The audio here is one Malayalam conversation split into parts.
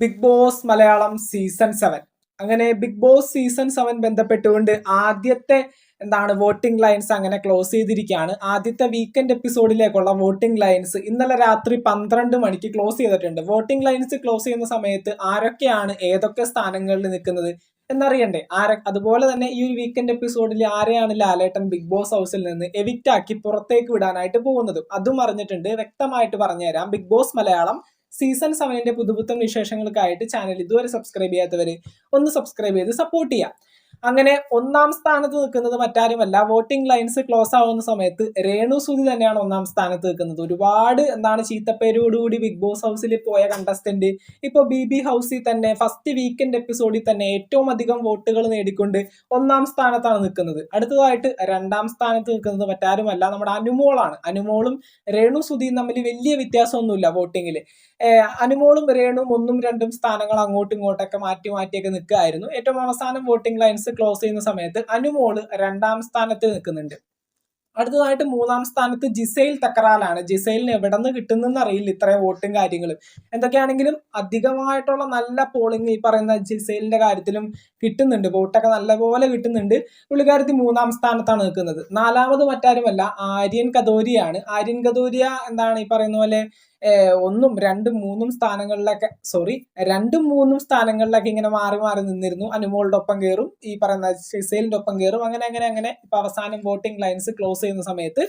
Big Boss Malayalam season seven അങ്ങനെ ബിഗ് ബോസ് സീസൺ സെവൻ ബന്ധപ്പെട്ടുകൊണ്ട് ആദ്യത്തെ എന്താണ് വോട്ടിംഗ് ലൈൻസ് അങ്ങനെ ക്ലോസ് ചെയ്തിരിക്കുകയാണ്. ആദ്യത്തെ വീക്കെൻഡ് എപ്പിസോഡിലേക്കുള്ള വോട്ടിംഗ് ലൈൻസ് ഇന്നലെ രാത്രി പന്ത്രണ്ട് മണിക്ക് ക്ലോസ് ചെയ്തിട്ടുണ്ട്. വോട്ടിംഗ് ലൈൻസ് ക്ലോസ് ചെയ്യുന്ന സമയത്ത് ആരൊക്കെയാണ് ഏതൊക്കെ സ്ഥാനങ്ങളിൽ നിൽക്കുന്നത് എന്നറിയണ്ടേ? ആരെ അതുപോലെ തന്നെ ഈ ഒരു വീക്കെൻഡ് എപ്പിസോഡിൽ ആരെയാണ് ലാലേട്ടൻ ബിഗ് ബോസ് ഹൗസിൽ നിന്ന് എവിക്റ്റ് ആക്കി പുറത്തേക്ക് വിടാനായിട്ട് പോകുന്നത്. അതും അറിഞ്ഞിട്ടുണ്ട്. വ്യക്തമായിട്ട് പറഞ്ഞുതരാം. ബിഗ് ബോസ് മലയാളം സീസൺ സെവനിന്റെ പുതുപുത്തൻ വിശേഷങ്ങൾക്കായിട്ട് ചാനൽ ഇതുവരെ സബ്സ്ക്രൈബ് ചെയ്യാത്തവരെ ഒന്ന് സബ്സ്ക്രൈബ് ചെയ്ത് സപ്പോർട്ട് ചെയ്യാം. അങ്ങനെ ഒന്നാം സ്ഥാനത്ത് നിൽക്കുന്നത് മറ്റാരുമല്ല. വോട്ടിംഗ് ലൈൻസ് ക്ലോസ് ആവുന്ന സമയത്ത് രേണു സുധി തന്നെയാണ് ഒന്നാം സ്ഥാനത്ത് നിൽക്കുന്നത്. ഒരുപാട് എന്താണ് ചീത്തപ്പേരോടുകൂടി ബിഗ് ബോസ് ഹൗസിൽ പോയ കണ്ടസ്റ്റന്റ് ഇപ്പോൾ ബി ബി ഹൗസിൽ തന്നെ ഫസ്റ്റ് വീക്കെൻഡ് എപ്പിസോഡിൽ തന്നെ ഏറ്റവും അധികം വോട്ടുകൾ നേടിക്കൊണ്ട് ഒന്നാം സ്ഥാനത്താണ് നിൽക്കുന്നത്. അടുത്തതായിട്ട് രണ്ടാം സ്ഥാനത്ത് നിൽക്കുന്നത് മറ്റാരുമല്ല നമ്മുടെ അനുമോളാണ്. അനുമോളും രേണു സുധിയും തമ്മിൽ വലിയ വ്യത്യാസമൊന്നുമില്ല വോട്ടിങ്ങിൽ അനുമോളും രേണുവും ഒന്നും രണ്ടും സ്ഥാനങ്ങൾ അങ്ങോട്ടും ഇങ്ങോട്ടൊക്കെ മാറ്റി മാറ്റിയൊക്കെ നിൽക്കുകയായിരുന്നു. ഏറ്റവും അവസാനം വോട്ടിംഗ് ലൈൻസ് ക്ലോസ് ചെയ്യുന്ന സമയത്ത് അനുമോൾ രണ്ടാം സ്ഥാനത്ത് നിൽക്കുന്നുണ്ട്. അടുത്തതായിട്ട് മൂന്നാം സ്ഥാനത്ത് ജിസൈൽ തക്കറാലാണ്. ജിസൈലിന് എവിടെ നിന്ന് കിട്ടുന്നെന്ന് അറിയില്ല ഇത്രയും വോട്ടും കാര്യങ്ങളും. എന്തൊക്കെയാണെങ്കിലും അധികമായിട്ടുള്ള നല്ല പോളിംഗ് ഈ പറയുന്ന ജിസൈലിന്റെ കാര്യത്തിലും കിട്ടുന്നുണ്ട്. വോട്ടൊക്കെ നല്ലപോലെ കിട്ടുന്നുണ്ട്. പുള്ളിക്കാരത്തി മൂന്നാം സ്ഥാനത്താണ് നിൽക്കുന്നത്. നാലാമത് മറ്റാരുമല്ല ആര്യൻ കദോരിയാണ് ആര്യൻ കദോരിയ എന്താണ് ഈ പറയുന്ന പോലെ ഒന്നും രണ്ടും മൂന്നും സ്ഥാനങ്ങളിലൊക്കെ സോറി രണ്ടും മൂന്നും സ്ഥാനങ്ങളിലൊക്കെ ഇങ്ങനെ മാറി മാറി നിന്നിരുന്നു. അനുമോളുടെ ഒപ്പം കയറും ഈ പറയുന്ന ഷിസേലിന്റെ ഒപ്പം കയറും അങ്ങനെ അങ്ങനെ അങ്ങനെ. ഇപ്പൊ അവസാനം വോട്ടിംഗ് ലൈൻസ് ക്ലോസ് ചെയ്യുന്ന സമയത്ത്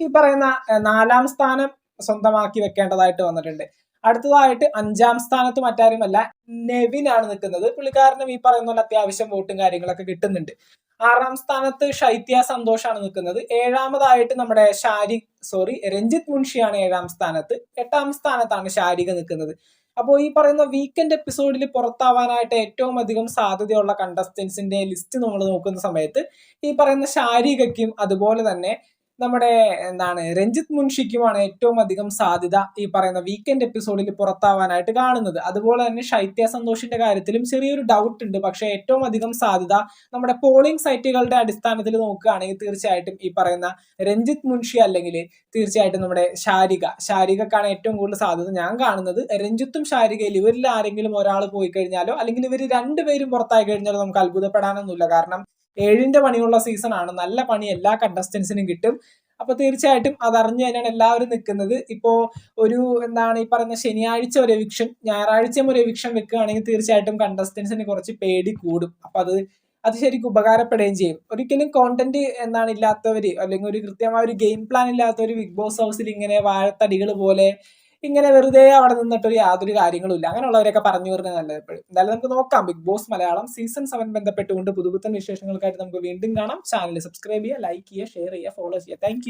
ഈ പറയുന്ന നാലാം സ്ഥാനം സ്വന്തമാക്കി വെക്കേണ്ടതായിട്ട് വന്നിട്ടുണ്ട്. അടുത്തതായിട്ട് അഞ്ചാം സ്ഥാനത്ത് മറ്റാരുമല്ല നെവിനാണ് നിൽക്കുന്നത്. പുള്ളിക്കാരനും ഈ പറയുന്ന പോലെ അത്യാവശ്യം വോട്ടും കാര്യങ്ങളൊക്കെ കിട്ടുന്നുണ്ട്. ആറാം സ്ഥാനത്ത് ഷൈത്യ സന്തോഷാണ് നിൽക്കുന്നത്. ഏഴാമതായിട്ട് നമ്മുടെ ഷാരി സോറി രഞ്ജിത്ത് മുൻഷിയാണ് ഏഴാം സ്ഥാനത്ത്. എട്ടാം സ്ഥാനത്താണ് ഷാരിക നിൽക്കുന്നത്. അപ്പോൾ ഈ പറയുന്ന വീക്കെൻഡ് എപ്പിസോഡിൽ പുറത്താവാനായിട്ട് ഏറ്റവും അധികം സാധ്യതയുള്ള കണ്ടസ്റ്റൻസിന്റെ ലിസ്റ്റ് നമ്മൾ നോക്കുന്ന സമയത്ത് ഈ പറയുന്ന ശാരികയ്ക്കും അതുപോലെ തന്നെ നമ്മുടെ എന്താണ് രഞ്ജിത്ത് മുൻഷിക്കുമാണ് ഏറ്റവും അധികം സാധ്യത ഈ പറയുന്ന വീക്കെൻഡ് എപ്പിസോഡിൽ പുറത്താവാനായിട്ട് കാണുന്നത്. അതുപോലെ തന്നെ ശൈത്യ സന്തോഷിന്റെ കാര്യത്തിലും ചെറിയൊരു ഡൗട്ട് ഉണ്ട്. പക്ഷേ ഏറ്റവും അധികം സാധ്യത നമ്മുടെ പോളിംഗ് സൈറ്റുകളുടെ അടിസ്ഥാനത്തിൽ നോക്കുകയാണെങ്കിൽ തീർച്ചയായിട്ടും ഈ പറയുന്ന രഞ്ജിത്ത് മുൻഷി അല്ലെങ്കിൽ തീർച്ചയായിട്ടും നമ്മുടെ ശാരിക. ശാരികക്കാണ് ഏറ്റവും കൂടുതൽ സാധ്യത ഞാൻ കാണുന്നത്. രഞ്ജിത്തും ശാരികയിൽ ഇവരിൽ ആരെങ്കിലും ഒരാൾ പോയി കഴിഞ്ഞാലോ അല്ലെങ്കിൽ ഇവർ രണ്ടുപേരും പുറത്തായി കഴിഞ്ഞാലോ നമുക്ക് അത്ഭുതപ്പെടാനൊന്നുമില്ല. കാരണം ഏഴിന്റെ പണിയുള്ള സീസൺ ആണ്. നല്ല പണി എല്ലാ കണ്ടസ്റ്റൻസിനും കിട്ടും. അപ്പൊ തീർച്ചയായിട്ടും അതറിഞ്ഞു തന്നെയാണ് എല്ലാവരും നിൽക്കുന്നത്. ഇപ്പോ ഒരു എന്താണ് ഈ പറയുന്ന ശനിയാഴ്ച ഒരു എവിക്ഷൻ ഞായറാഴ്ച ഒരു എവിക്ഷൻ വെക്കുകയാണെങ്കിൽ തീർച്ചയായിട്ടും കണ്ടസ്റ്റൻസിന് കുറച്ച് പേടി കൂടും. അപ്പൊ അത് അത് ശരിക്കും ഉപകാരപ്പെടുകയും ചെയ്യും. ഒരിക്കലും കോണ്ടന്റ് എന്താണ് ഇല്ലാത്തവര് അല്ലെങ്കിൽ ഒരു കൃത്യമായ ഒരു ഗെയിം പ്ലാൻ ഇല്ലാത്തവര് ബിഗ് ബോസ് ഹൗസിൽ ഇങ്ങനെ വാഴത്തടികൾ പോലെ ഇങ്ങനെ വെറുതെ അവിടെ നിന്നിട്ട് യാതൊരു കാര്യങ്ങളും ഇല്ല അങ്ങനെയുള്ളവരൊക്കെ പറഞ്ഞു വരുന്നത് നല്ലത് എപ്പോഴും. എന്തായാലും നമുക്ക് നോക്കാം. Big Boss Malayalam season seven ബന്ധപ്പെട്ടുകൊണ്ട് പുതുപുത്തൻ വിശേഷങ്ങൾക്കായിട്ട് നമുക്ക് വീണ്ടും കാണാം. ചാനൽ സബ്സ്ക്രൈബ് ചെയ്യുക ലൈക്ക് ചെയ്യുക ഷെയർ ചെയ്യുക ഫോളോ ചെയ്യുക. താങ്ക്